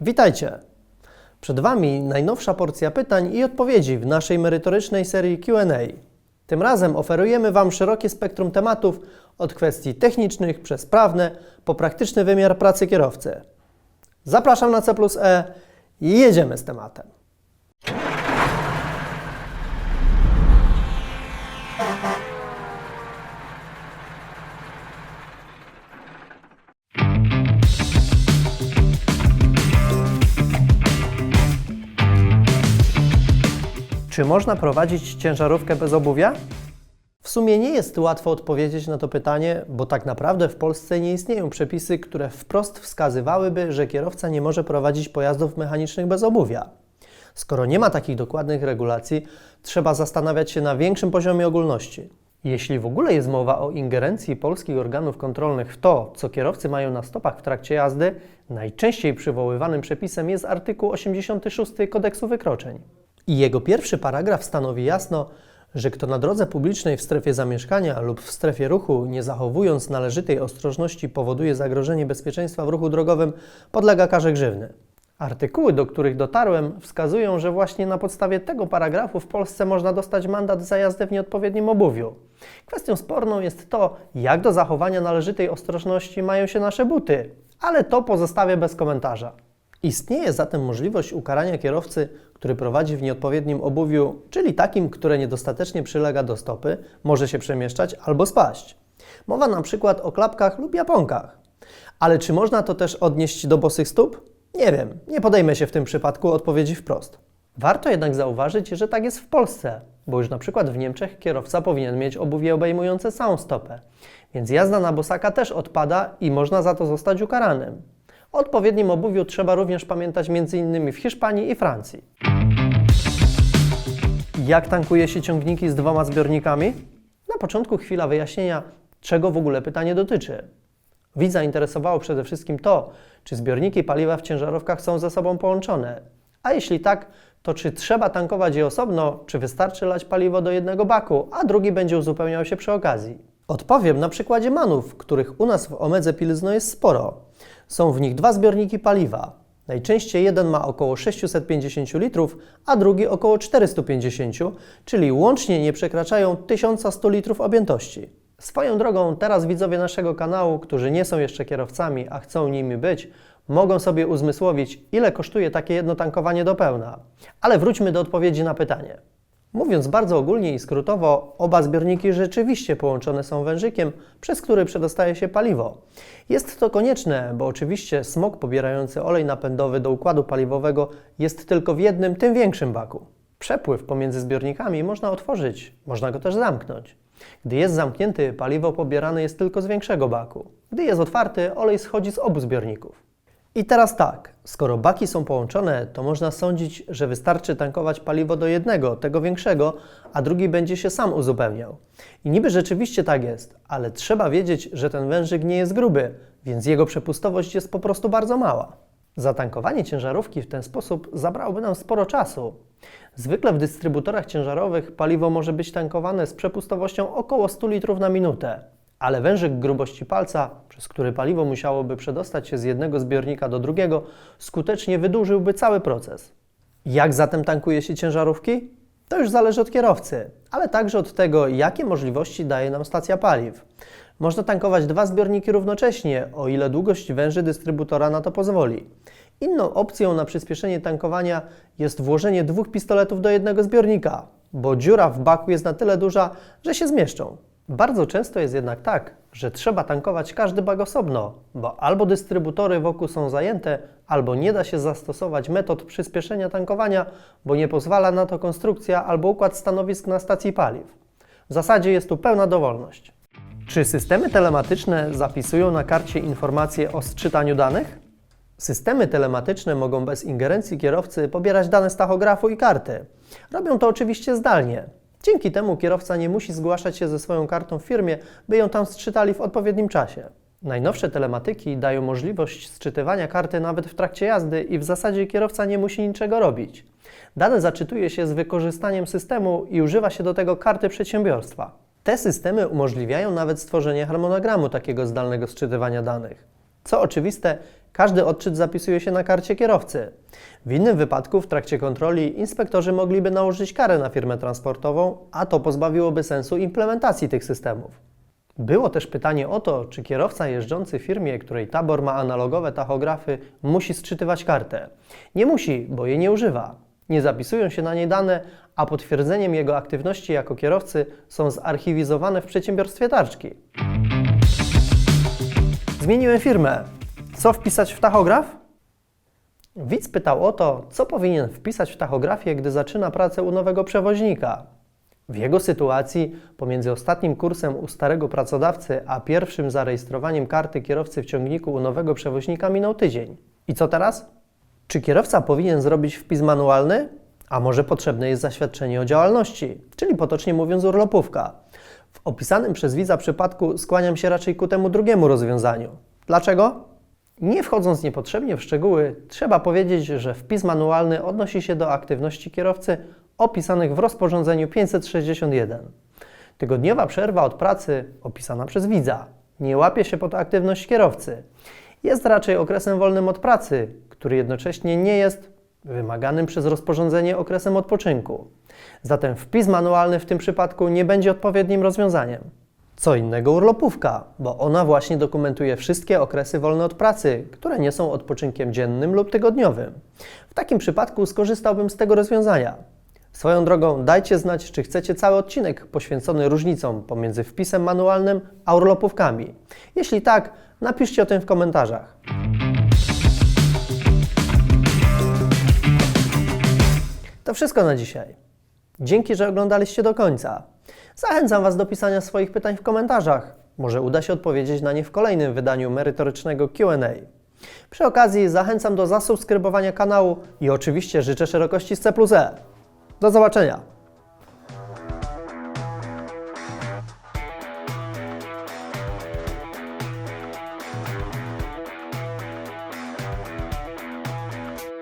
Witajcie! Przed Wami najnowsza porcja pytań i odpowiedzi w naszej merytorycznej serii QA. Tym razem oferujemy Wam szerokie spektrum tematów, od kwestii technicznych przez prawne po praktyczny wymiar pracy kierowcy. Zapraszam na C E i jedziemy z tematem. Czy można prowadzić ciężarówkę bez obuwia? W sumie nie jest łatwo odpowiedzieć na to pytanie, bo tak naprawdę w Polsce nie istnieją przepisy, które wprost wskazywałyby, że kierowca nie może prowadzić pojazdów mechanicznych bez obuwia. Skoro nie ma takich dokładnych regulacji, trzeba zastanawiać się na większym poziomie ogólności. Jeśli w ogóle jest mowa o ingerencji polskich organów kontrolnych w to, co kierowcy mają na stopach w trakcie jazdy, najczęściej przywoływanym przepisem jest artykuł 86 Kodeksu Wykroczeń. I jego pierwszy paragraf stanowi jasno, że kto na drodze publicznej w strefie zamieszkania lub w strefie ruchu, nie zachowując należytej ostrożności, powoduje zagrożenie bezpieczeństwa w ruchu drogowym, podlega karze grzywny. Artykuły, do których dotarłem, wskazują, że właśnie na podstawie tego paragrafu w Polsce można dostać mandat za jazdę w nieodpowiednim obuwiu. Kwestią sporną jest to, jak do zachowania należytej ostrożności mają się nasze buty, ale to pozostawię bez komentarza. Istnieje zatem możliwość ukarania kierowcy, który prowadzi w nieodpowiednim obuwiu, czyli takim, które niedostatecznie przylega do stopy, może się przemieszczać albo spaść. Mowa na przykład o klapkach lub japonkach. Ale czy można to też odnieść do bosych stóp? Nie wiem, nie podejmę się w tym przypadku odpowiedzi wprost. Warto jednak zauważyć, że tak jest w Polsce, bo już na przykład w Niemczech kierowca powinien mieć obuwie obejmujące całą stopę, więc jazda na bosaka też odpada i można za to zostać ukaranym. O odpowiednim obuwiu trzeba również pamiętać m.in. w Hiszpanii i Francji. Jak tankuje się ciągniki z dwoma zbiornikami? Na początku chwila wyjaśnienia, czego w ogóle pytanie dotyczy. Widza interesowało przede wszystkim to, czy zbiorniki paliwa w ciężarówkach są ze sobą połączone. A jeśli tak, to czy trzeba tankować je osobno, czy wystarczy lać paliwo do jednego baku, a drugi będzie uzupełniał się przy okazji? Odpowiem na przykładzie manów, których u nas w Omedze Pilzno jest sporo. Są w nich dwa zbiorniki paliwa. Najczęściej jeden ma około 650 litrów, a drugi około 450, czyli łącznie nie przekraczają 1100 litrów objętości. Swoją drogą, teraz widzowie naszego kanału, którzy nie są jeszcze kierowcami, a chcą nimi być, mogą sobie uzmysłowić, ile kosztuje takie jedno tankowanie do pełna. Ale wróćmy do odpowiedzi na pytanie. Mówiąc bardzo ogólnie i skrótowo, oba zbiorniki rzeczywiście połączone są wężykiem, przez który przedostaje się paliwo. Jest to konieczne, bo oczywiście smok pobierający olej napędowy do układu paliwowego jest tylko w jednym, tym większym baku. Przepływ pomiędzy zbiornikami można otworzyć, można go też zamknąć. Gdy jest zamknięty, paliwo pobierane jest tylko z większego baku. Gdy jest otwarty, olej schodzi z obu zbiorników. I teraz tak, skoro baki są połączone, to można sądzić, że wystarczy tankować paliwo do jednego, tego większego, a drugi będzie się sam uzupełniał. I niby rzeczywiście tak jest, ale trzeba wiedzieć, że ten wężyk nie jest gruby, więc jego przepustowość jest po prostu bardzo mała. Zatankowanie ciężarówki w ten sposób zabrałoby nam sporo czasu. Zwykle w dystrybutorach ciężarowych paliwo może być tankowane z przepustowością około 100 litrów na minutę, ale wężyk grubości palca, przez który paliwo musiałoby przedostać się z jednego zbiornika do drugiego, skutecznie wydłużyłby cały proces. Jak zatem tankuje się ciężarówki? To już zależy od kierowcy, ale także od tego, jakie możliwości daje nam stacja paliw. Można tankować dwa zbiorniki równocześnie, o ile długość węży dystrybutora na to pozwoli. Inną opcją na przyspieszenie tankowania jest włożenie dwóch pistoletów do jednego zbiornika, bo dziura w baku jest na tyle duża, że się zmieszczą. Bardzo często jest jednak tak, że trzeba tankować każdy bak osobno, bo albo dystrybutory wokół są zajęte, albo nie da się zastosować metod przyspieszenia tankowania, bo nie pozwala na to konstrukcja albo układ stanowisk na stacji paliw. W zasadzie jest tu pełna dowolność. Czy systemy telematyczne zapisują na karcie informacje o sczytaniu danych? Systemy telematyczne mogą bez ingerencji kierowcy pobierać dane z tachografu i karty. Robią to oczywiście zdalnie. Dzięki temu kierowca nie musi zgłaszać się ze swoją kartą w firmie, by ją tam sczytali w odpowiednim czasie. Najnowsze telematyki dają możliwość sczytywania karty nawet w trakcie jazdy i w zasadzie kierowca nie musi niczego robić. Dane zaczytuje się z wykorzystaniem systemu i używa się do tego karty przedsiębiorstwa. Te systemy umożliwiają nawet stworzenie harmonogramu takiego zdalnego sczytywania danych. Co oczywiste, każdy odczyt zapisuje się na karcie kierowcy. W innym wypadku, w trakcie kontroli, inspektorzy mogliby nałożyć karę na firmę transportową, a to pozbawiłoby sensu implementacji tych systemów. Było też pytanie o to, czy kierowca jeżdżący w firmie, której tabor ma analogowe tachografy, musi sczytywać kartę. Nie musi, bo jej nie używa. Nie zapisują się na niej dane, a potwierdzeniem jego aktywności jako kierowcy są zarchiwizowane w przedsiębiorstwie tarczki. Zmieniłem firmę. Co wpisać w tachograf? Widz pytał o to, co powinien wpisać w tachografie, gdy zaczyna pracę u nowego przewoźnika. W jego sytuacji, pomiędzy ostatnim kursem u starego pracodawcy, a pierwszym zarejestrowaniem karty kierowcy w ciągniku u nowego przewoźnika minął tydzień. I co teraz? Czy kierowca powinien zrobić wpis manualny? A może potrzebne jest zaświadczenie o działalności, czyli potocznie mówiąc urlopówka? W opisanym przez widza przypadku skłaniam się raczej ku temu drugiemu rozwiązaniu. Dlaczego? Nie wchodząc niepotrzebnie w szczegóły, trzeba powiedzieć, że wpis manualny odnosi się do aktywności kierowcy opisanych w rozporządzeniu 561. Tygodniowa przerwa od pracy, opisana przez widza, nie łapie się pod aktywność kierowcy. Jest raczej okresem wolnym od pracy, który jednocześnie nie jest wymaganym przez rozporządzenie okresem odpoczynku. Zatem wpis manualny w tym przypadku nie będzie odpowiednim rozwiązaniem. Co innego urlopówka, bo ona właśnie dokumentuje wszystkie okresy wolne od pracy, które nie są odpoczynkiem dziennym lub tygodniowym. W takim przypadku skorzystałbym z tego rozwiązania. Swoją drogą dajcie znać, czy chcecie cały odcinek poświęcony różnicom pomiędzy wpisem manualnym a urlopówkami. Jeśli tak, napiszcie o tym w komentarzach. To wszystko na dzisiaj. Dzięki, że oglądaliście do końca. Zachęcam Was do pisania swoich pytań w komentarzach. Może uda się odpowiedzieć na nie w kolejnym wydaniu merytorycznego QA. Przy okazji zachęcam do zasubskrybowania kanału i oczywiście życzę szerokości z C E. Do zobaczenia!